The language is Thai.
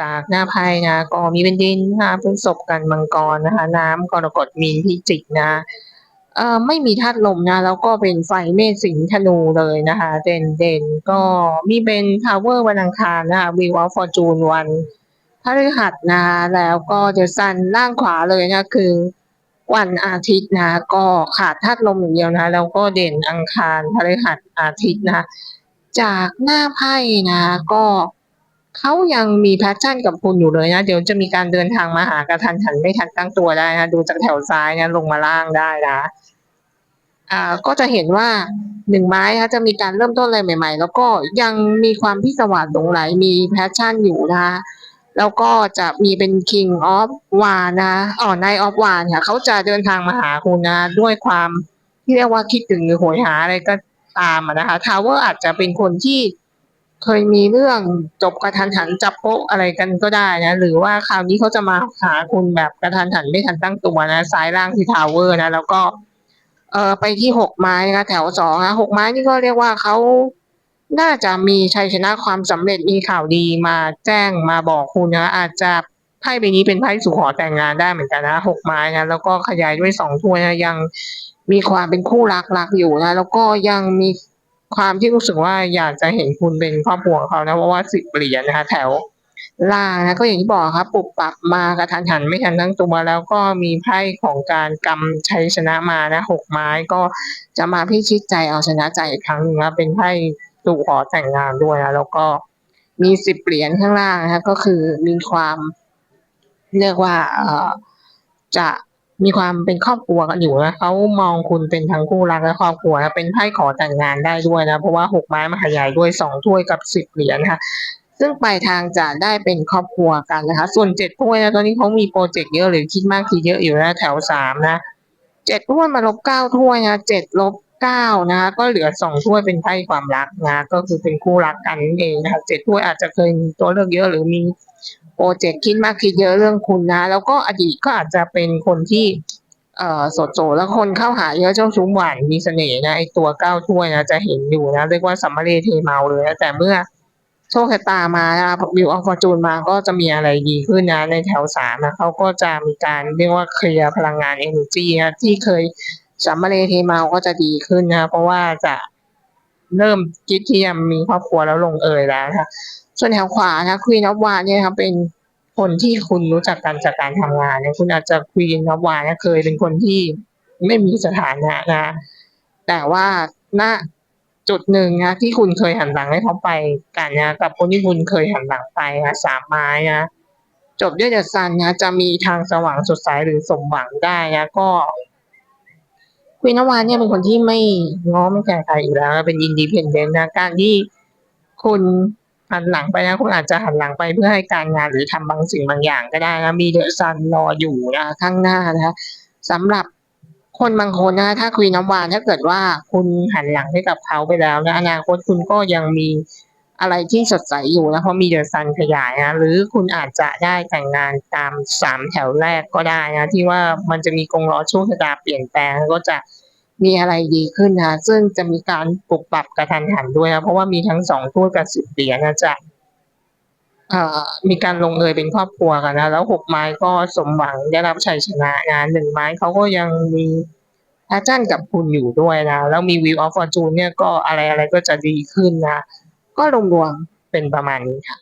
จากหน้าไพ่นะก็มีเป็นดินนะคะพฤษภกันมังกรนะคะ น้ำกรกฎมีนพิจิกนะเอ่อไม่มีธาตุลมนะ แล้วก็เป็นไฟเมษสิงธนูเลยนะคะ เด่นเด่นก็มีเป็นทาวเวอร์วันอังคารนะคะวิวออฟอร์จูนวันพฤหัสนะแล้วก็เดอะซันล่างขวาเลยนะคือวันอาทิตย์นะ ก็ขาดธาตุลมอย่างเดียวนะ แล้วก็เด่นอังคารพฤหัสอาทิตย์นะ จากหน้าไพ่นะก็ เขายังมีแพชชั่นกับคุณอยู่เลยนะ เดี๋ยวจะมีการเดินทางมาหากระทันหันไม่ทันตั้งตัวได้นะ ดูจากแถวซ้ายนะลงมาล่างได้นะอ่าก็จะเห็นว่าหนึ่งไม้นะจะมีการเริ่มต้นอะไรใหม่ ๆ แล้วก็ยังมีความพิศวาสหลงไหลมีแพชชั่นอยู่นะคะแล้วก็จะมีเป็น King of w a นะอ๋อ Knight of w a ค่ะเขาจะเดินทางมาหาคุณนะ ด้วยความที่เรียกว่าคิดถึงหรือโหยหาอะไรก็ตามนะคะทาวเวอร์อาจจะเป็นคนที่ เคยมีเรื่องจบกระทันหันจับโป๊ะอะไรกันก็ได้นะ หรือว่าคราวนี้เขาจะมาหาคุณแบบกระทันหันไม่ทันตั้งตัวนะซ้ายล่างที่ทาวเวอร์นะ แล้วก็ เออไปที่หกไม้นะคะแถวสองนะหกไม้นี่ก็เรียกว่าเขาน่าจะมีชัยชนะความสำเร็จมีข่าวดีมาแจ้งมาบอกคุณนะ อาจจะไพ่ใบนี้เป็นไพ่สู่ขอแต่งงานได้เหมือนกันนะหกไม้นะแล้วก็ขยายด้วยสองถ้วยนะยังมีความเป็นคู่รักรักอยู่นะ แล้วก็ยังมี ความที่รู้สึกว่าอยากจะเห็นคุณเป็นครอบครัวของเขานะเพราะว่าสิบเหรียญนะคะแถวล่างนะก็อย่างที่บอกครับปรับปรับมากระทันหันไม่ทันตั้งตัวแล้วก็มีไพ่ของการกำชัยชนะมานะหกไม้ก็จะมาพิชิตใจเอาชนะใจอีกครั้งหนึ่งนะเป็นไพ่สู่ขอแต่งงานด้วยนะแล้วก็มีสิบเหรียญข้างล่างนะคะก็คือมีความเรียกว่าเอ่อจะ มีความเป็นครอบครัวกันอยู่นะเขามองคุณเป็นทั้งคู่รักและครอบครัวนะเป็นไพ่ขอแต่งงานได้ด้วยนะ เพราะว่าหกไม้มาขยายด้วยสองถ้วยกับสิบเหรียญนะคะซึ่งปลายทางจะได้เป็นครอบครัวกันนะคะ ส่วนเจ็ดถ้วยนะตอนนี้เขามีโปรเจกต์เยอะหรือคิดมากทีเยอะอยู่นะแถวสามนะเจ็ดถ้วยมาลบเก้าถ้วยนะเจ็ดลบเก้านะคะก็เหลือสองถ้วยเป็นไพ่ความรักนะก็คือเป็นคู่รักกันนั่นเองนะคะเจ็ดถ้วยอาจจะเคยมีตัวเลือกเยอะหรือมี โปรเจกต์คิดมากคิดเยอะเรื่องคุณนะ แล้วก็อดีตก็อาจจะเป็นคนที่เอ่อโสดโแล้วคนเข้าหาเยอะเจ้าชู้หวานมีเสน่ห์นะไอตัวเก้าถ้วยนะจะเห็นอยู่นะเรียกว่าสัมมาเรเทเมาเลยนะแต่เมื่อโชคชะตามานะวิวออฟฟอร์จูนมาก็จะมีอะไรดีขึ้นนะ ในแถวสามนะเขาก็จะมีการเรียกว่าเคลียร์พลังงานเอเนจีนะที่เคยสัมมาเรเทเมาก็จะดีขึ้นนะ เพราะว่าจะเริ่มคิดที่จะมีครอบครัวแล้วลงเอยแล้วนะ ส่วนแถวขวานะควีนอฟวานเนี่ยครับเป็นคนที่คุณรู้จักกันจากการทำงานนี่ยคุณอาจจะคุยกับวานเคยเป็นคนที่ไม่มีสถานะนะ แต่ว่าณจุดหนึ่งนะที่คุณเคยหันหลังให้เขาไปกันนะกับคนที่คุณเคยหันหลังไปนะสามไม้นะจบด้วยเดอะซันนะจะมีทางสว่างสดใสหรือสมหวังได้นะก็คุยนวานเนี่ยเป็นคนที่ไม่ง้อไม่แคร์ใครอยู่แล้ว เป็นอินดีเพนเดนต์นะการที่คุณ หันหลังไปนะคุณอาจจะหันหลังไปเพื่อให้การงานหรือทำบางสิ่งบางอย่างก็ได้นะมีเดอะซันรออยู่นะข้างหน้านะคะสำหรับคนบางคนนะถ้าคุยน้ำหวานถ้าเกิดว่าคุณหันหลังให้กับเขาไปแล้วนะอนาคตคุณก็ยังมีอะไรที่สดใสอยู่นะเพราะมีเดอะซันขยายนะหรือคุณอาจจะได้แต่งงานตามสามแถวแรกก็ได้นะที่ว่ามันจะมีกงล้อช่วงชะตาเปลี่ยนแปลงก็จะ มีอะไรดีขึ้นนะ ซึ่งจะมีการปรับปรับกระทันหันด้วยนะ เพราะว่ามีทั้งสองถ้วกับสิบเหรียญนะจ๊ะมีการลงเอยเป็นครอบครัวกันนะ แล้วหกไม้ก็สมหวังได้รับชัยชนะงานหนึ่งไม้เขาก็ยังมีแพชชั่นกับคุณอยู่ด้วยนะ แล้วมีวิวออฟฟอร์จูนเนี่ยก็อะไรอะไรก็จะดีขึ้นนะ ก็รวมๆเป็นประมาณนี้ค่ะ